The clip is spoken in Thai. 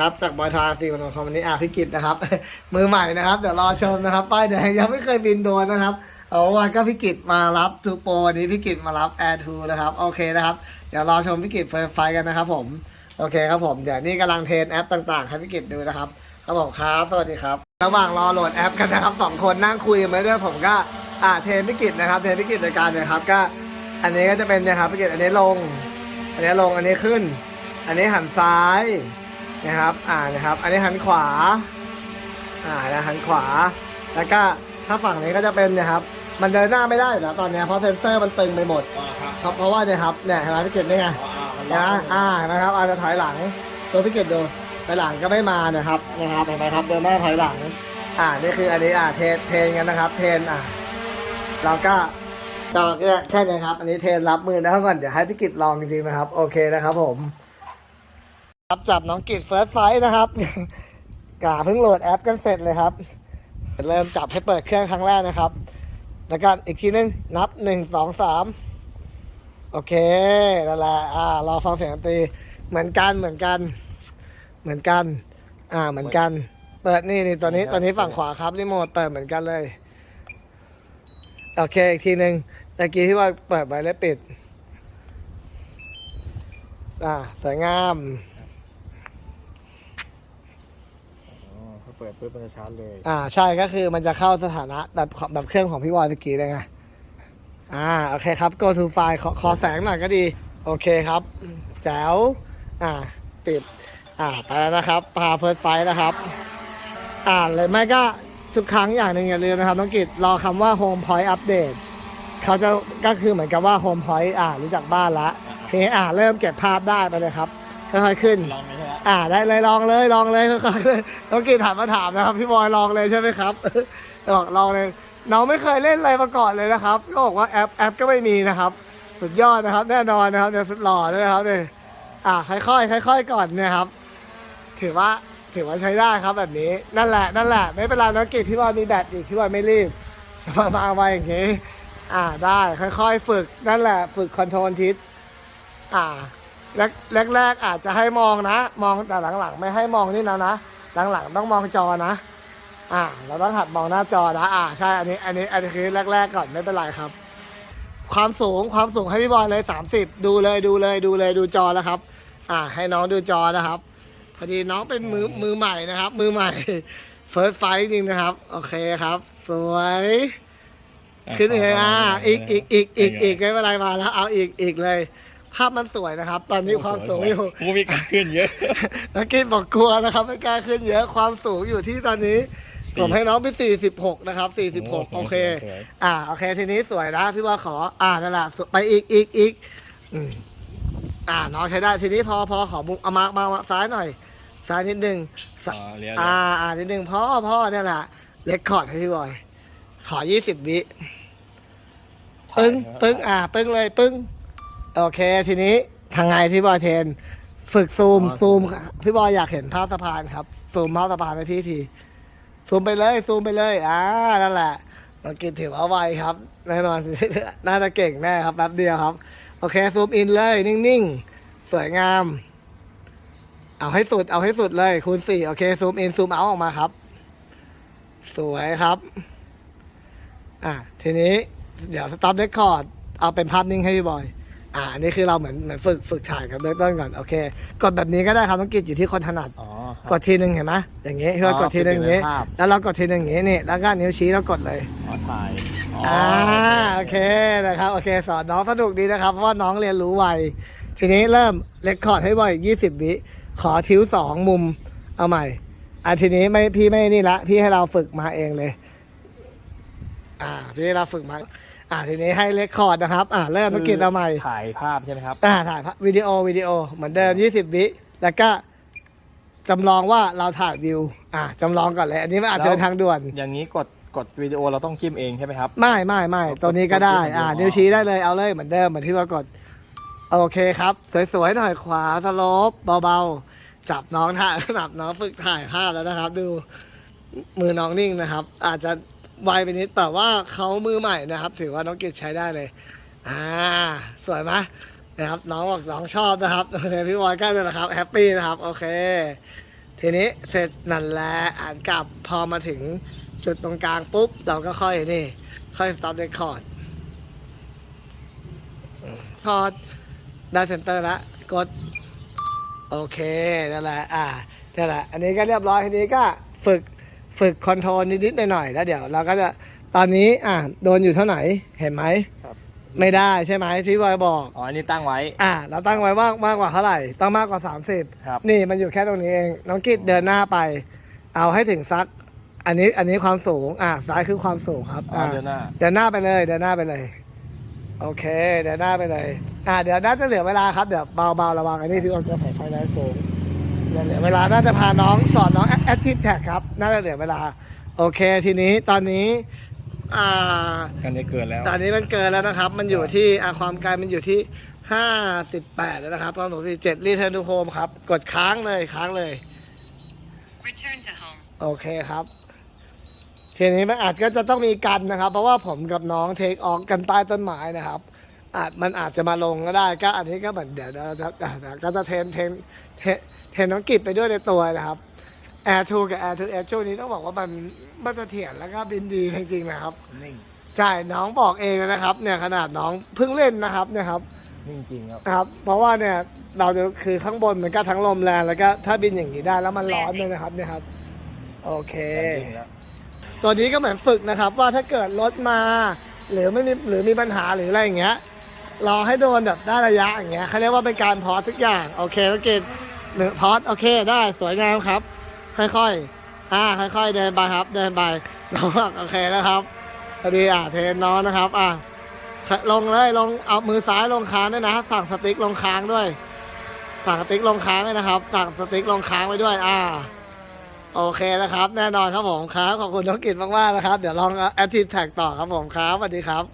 ครับจากบอยทาซีวันคอมวันนี้อะพี่กิตนะครับ มือใหม่นะครับ เดี๋ยวรอชมนะครับ ป้ายแดงยังไม่เคยบินโดนนะครับ เอาวันก็พี่กิตมารับทูโปวันนี้พี่กิตมารับแอร์ทูนะครับ โอเคนะครับ เดี๋ยวรอชมพี่กิตเฟิร์สไฟกันนะครับ ผม โอเคครับผม เดี๋ยวนี่กำลังเทรนแอปต่างๆให้พี่กิตดูนะครับครับผมครับ สวัสดีครับ ระหว่างรอโหลดแอปกันนะครับสองคนนั่งคุยกันไปด้วยผมก็อ่าเทรนพี่กิตนะครับ เทรนพี่กิตในการเนี่ยครับ ก็ อันนี้ก็จะเป็นนะครับพี่กิตอันนี้ลง อันนี้ลง อันนี้ขึ้น อันนี้หันซ้าย นะครับ อ่านะครับ อันนี้หันขวา อ่านะหันขวา แล้วก็ถ้าฝั่งนี้ก็จะเป็นนะครับ มันเดินหน้าไม่ได้แล้วตอนเนี้ยเพราะเซนเซอร์มันตึงไปหมด ครับครับเพราะว่าเนี่ยครับเนี่ยเห็นไหมพี่เกดนี่ไงอ่าอ่ามันะอ่านะครับอาจจะถอยหลังตัวพี่เกดดูถอยหลังก็ไม่มานะครับนะครับเห็นไหมครับเดินหน้าถอยหลัง อ่านี่คืออันนี้อ่าเทนเทนกันนะครับ เทนอ่าเราก็ก็แค่นี้ครับ อันนี้เทนรับมือนะครับก่อนเดี๋ยวให้พี่กิจลองจริงๆนะครับ โอเคนะครับผม ครับจับน้องกิจเฟิร์สไฟนะครับกาเพิ่งโหลดแอปกันเสร็จเลยครับ เริ่มจับให้เปิดเครื่องครั้งแรกนะครับ แล้วก็อีกทีนึงนับหนึ่งสองสามโอเคนั่นแหละอ่ารอฟังเสียงดนตรีเหมือนกันเหมือนกัน เหมือนกัน อ่าเหมือนกัน เปิดนี่นี่ตัวนี้ตัวนี้ฝั่งขวาครับรีโมทเปิดเหมือนกันเลย โอเคอีกทีหนึ่งตะกี้ที่ว่าเปิดไว้แล้วปิด อ่าสวยงาม อ๋อพอ เปิดปุ๊บมันจะชาร์จเลยอ่าใช่ก็คือมันจะเข้าสถานะแบบแบบเครื่องของพี่วอยตะกี้เลยไงอ่าโอเคครับ go to file ขอขอแสงหน่อยก็ดี โอเคครับแจ๋วอ่าปิดอ่าไปแล้วนะครับพาเพิร์ดไฟนะครับ อ่าเลยไม่ก็ทุกครั้งอย่างหนึ่งอย่าลืมนะครับน้องกิจรอคำว่า home point update เขาจะก็คือเหมือนกับว่า home point อ่ารู้จักบ้านละทีนี้อ่าเริ่มเก็บภาพได้ไปเลยครับค่อยๆขึ้น ลองไหมใช่ไหม อ่าได้เลยลองเลยลองเลยค่อยๆเลยน้องกีถามมาถามนะครับ พี่บอยลองเลยใช่ไหมครับบอกลองเลยน้องไม่เคยเล่นอะไรมาก่อนเลยนะครับก็บอกว่าแอปแอปก็ไม่มีนะครับสุดยอดนะครับ แน่นอนนะครับเดี๋ยสุดหล่อด้วยนะครับเนี่ยอ่าค่อยๆค่อยๆก่อนเนะครับ ถือว่าถือว่าใช้ได้ครับแบบนี้นั่นแหละนั่นแหละ ไม่เป็นไรน้องกีพี่บอยมีแบตอีกพี่บอยไม่รีบมามาไว้อย่างงี้ อ่าได้ค่อยๆ ฝึกนั่นแหละ ฝึกคอนโทรลทิศอ่า แรกแรกแรกอาจจะให้มองนะ มองแต่หลังๆ ไม่ให้มองนี่นะนะหลังๆต้องมองจอนะ อ่า เราต้องหัดมองหน้าจอนะ อ่าใช่อันนี้อันนี้อันนี้คือแรกๆก่อนไม่เป็นไรครับ ความสูงความสูงให้พี่บอลเลย 30 ดูเลยดูเลยดูเลยดูจอแล้วครับ อ่า ให้น้องดูจอนะครับพอดีน้องเป็นมือมือใหม่นะครับ มือใหม่เฟิร์สไฟจริงนะครับ โอเคครับ สวยขึ้นเลยอ่าอีกอีกอีกอีกอีกไม่เป็นไรมาแล้วเอาอีกอีกเลย ภาพมันสวยนะครับ ตอนนี้ความสูงอยู่กูมีการขึ้นเยอะนักกินบอกกลัวนะครับไม่กล้าขึ้นเยอะความสูงอยู่ที่ตอนนี้สี่ผมให้น้องเป็น46 นะครับโอ้สวย46 โอเคสวยอ่า โอเค ทีนี้สวยนะพี่ว่าขอ อ่านั่นแหละไปอีกอีกอีกอืมอ่า น้องใช้ได้ ทีนี้พอพอขอมุมเอามามามาซ้ายหน่อย ซ้ายนิดนึงซ้ายอ๋อเลี้ยวอ่า อ่า นิดนึงพ่อพ่อเนี่ยแหละเลคคอร์ดให้พี่บอย ขอ 20 วิ ปึ้ง ปึ้ง อ่า ปึ้งเลย ปึ้ง โอเค ทีนี้ทางไงที่บอยเทน ฝึกซูมซูมพี่บอยอยากเห็นภาพสะพานครับ ซูมภาพสะพานให้พี่ที ซูมไปเลย ซูมไปเลย อ่า นั่นแหละเรากินถือว่าไวครับ แน่นอน น่าจะเก่งแน่ครับแป๊บเดียวครับ โอเค ซูมอินเลย นิ่งๆ สวยงาม เอาให้สุด เอาให้สุดเลย คูณสี่โอเค ซูมอิน ซูมเอาออกมาครับ สวยครับ อ่าทีนี้ เดี๋ยวสต็อปเรคคอร์ด เอาเป็นภาพนิ่งให้พี่บอย อ่าอันนี่คือเราเหมือนเหมือนฝึกฝึกถ่ายกับเบื้องต้นก่อนโอเค กดแบบนี้ก็ได้ครับต้องกิจอยู่ที่คนถนัด อ๋อครับกดทีหนึ่งเห็นไหมอย่างงี้พี่ว่ากดทีหนึ่งอย่างงี้ฝึกเป็นภาพแล้วเรากดทีหนึ่งอย่างงี้นี่แล้วก็นิ้วชี้แล้วกดเลยอ๋อถ่ายอ่าโอเคนะครับโอเคสอนน้องสนุกดีนะครับเพราะว่าน้องเรียนรู้ไวทีนี้เริ่มเรคคอร์ดให้บ่อยยี่สิบวิขอทิ้วสองมุมเอาใหม่อ่าทีนี้ไม่พี่ไม่นี่ละ พี่ให้เราฝึกมาเองเลย อ่า พี่ให้เราฝึกมา อ่าทีนี้ให้เรคคอร์ดนะครับ อ่าเริ่มต้องกินเอาใหม่ถ่ายภาพใช่ไหมครับอ่าถ่ายภาพวิดีโอวิดีโอเหมือนเดิม 20 วิแล้วก็จำลองว่าเราถ่ายวิว อ่าจำลองก่อนเลย อันนี้มันอาจจะเป็นทางด่วน อย่างนี้กดกดวิดีโอเราต้องจิ้มเองใช่ไหมครับ ไม่ไม่ไม่กดตัวนี้ก็ได้กดที่อ่าวิดีโอนิ้วชี้ได้เลยเอาเลยเหมือนเดิมเหมือนที่เรากด โอเคครับ สวยๆหน่อยขวาสโลปเบาๆ จับน้องถ่ายจับน้องฝึกถ่ายภาพแล้วนะครับ ดูมือน้องนิ่งนะครับ อาจจะ ไวไปนิดแต่ว่าเขามือใหม่นะครับ ถือว่าน้องเกิจใช้ได้เลย อ่า สวยไหมนะครับน้องบอกน้องชอบนะครับโอเคพี่บอยก็เลยนะครับแฮปปี้นะครับโอเค ทีนี้เสร็จนั่นแหละอ่านกลับพอมาถึงจุดตรงกลางปุ๊บ เราก็ค่อยนี่ ค่อย stop record พอได้เซนเตอร์ล้วกด โอเคนั่นแหละอ่านั่นแหละ อันนี้ก็เรียบร้อยทีนี้ก็ฝึก ฝึกคอนโทรลนิดๆหน่อยๆแล้วเดี๋ยวเราก็จะตอนนี้อ่าโดนอยู่เท่าไหร่เห็นไหมครับ ไม่ได้ใช่ไหมที่บอยบอกอ๋ออันนี้ตั้งไว้ อ่าเราตั้งไว้ว่ามากกว่าเท่าไหร่ต้องมากกว่า30ครับนี่มันอยู่แค่ตรงนี้เองน้องกิดเดินหน้าไป เอาให้ถึงซัก อันนี้อันนี้ความสูงอ่าซ้ายคือความสูงครับอ๋อเดินหน้า เดินหน้าไปเลย เดินหน้าไปเลย โอเค เดินหน้าไปเลย อ่าเดี๋ยวน่าจะเหลือเวลาครับ เดี๋ยวเบาๆระวังอันนี้พี่ออมจะใส่ไฟแรงสูง เดี๋ยวเหลือเวลาน่าจะพาน้องสอนน้อง active tag ครับ น่าจะเหลือเวลา โอเคทีนี้ตอนนี้ อ่า กันจะเกินแล้วตอนนี้มันเกินแล้วนะครับ มันอยู่ที่อาความไกลมันอยู่ที่58แล้วนะครับตอนหนูสี่เจ็ดรีเทิร์นทูโฮมครับ กดค้างเลยค้างเลย Return to home. โอเคครับ ทีนี้มันอาจก็จะต้องมีกันนะครับ เพราะว่าผมกับน้องเทคออกกันใต้ต้นไม้นะครับ อาจมันอาจจะมาลงก็ได้ ก็อันนี้ก็เหมือนเดี๋ยวเราจะอะเดี๋ยวก็จะเทรนเทรนเทรนเทรนน้องกิจไปด้วยในตัวนะครับ Air 2กับ Air 2 Air ช่วงนี้ต้องบอกว่ามันมันเสถียรแล้วก็บินดีจริงๆนะครับนิ่งใช่น้องบอกเองนะครับ เนี่ยขนาดน้องเพิ่งเล่นนะครับเนี่ยครับนิ่งจริงครับนะครับ เพราะว่าเนี่ยเราจะคือข้างบนมันก็ทั้งลมแรงแล้วก็ถ้าบินอย่างนี้ได้แล้วมันร้อนด้วยนะครับเนี่ยครับ โอเคนิ่งแล้วตัวนี้ก็เหมือนฝึกนะครับ ว่าถ้าเกิดรถมา หรือไม่มีหรือมีปัญหาหรืออะไรอย่างเงี้ย รอให้โดนแบบได้ระยะอย่างเงี้ยเขาเรียกว่าเป็นการพอสทุกอย่างโอเคแล้วเกณฑ์หนึ่งพอสโอเคได้สวยงามครับ ค่อยๆอ่าค่อย ๆ เดินไปครับ เดินไปน้องโอเคนะครับพอดีอ่าเทนน้องนะครับ อ่าลงเลยลงเอามือซ้ายลงค้างด้วยนะ สั่งสติ๊กลงค้างด้วย สั่งสติ๊กลงค้างด้วยนะครับ สั่งสติ๊กลงค้างไว้ด้วย อ่า โอเคนะครับ แน่นอนครับผมครับขอบคุณน้องกิตมากๆนะครับ เดี๋ยวลองแอ t ทีแท็กต่อครับผมครับสวัสดีครับ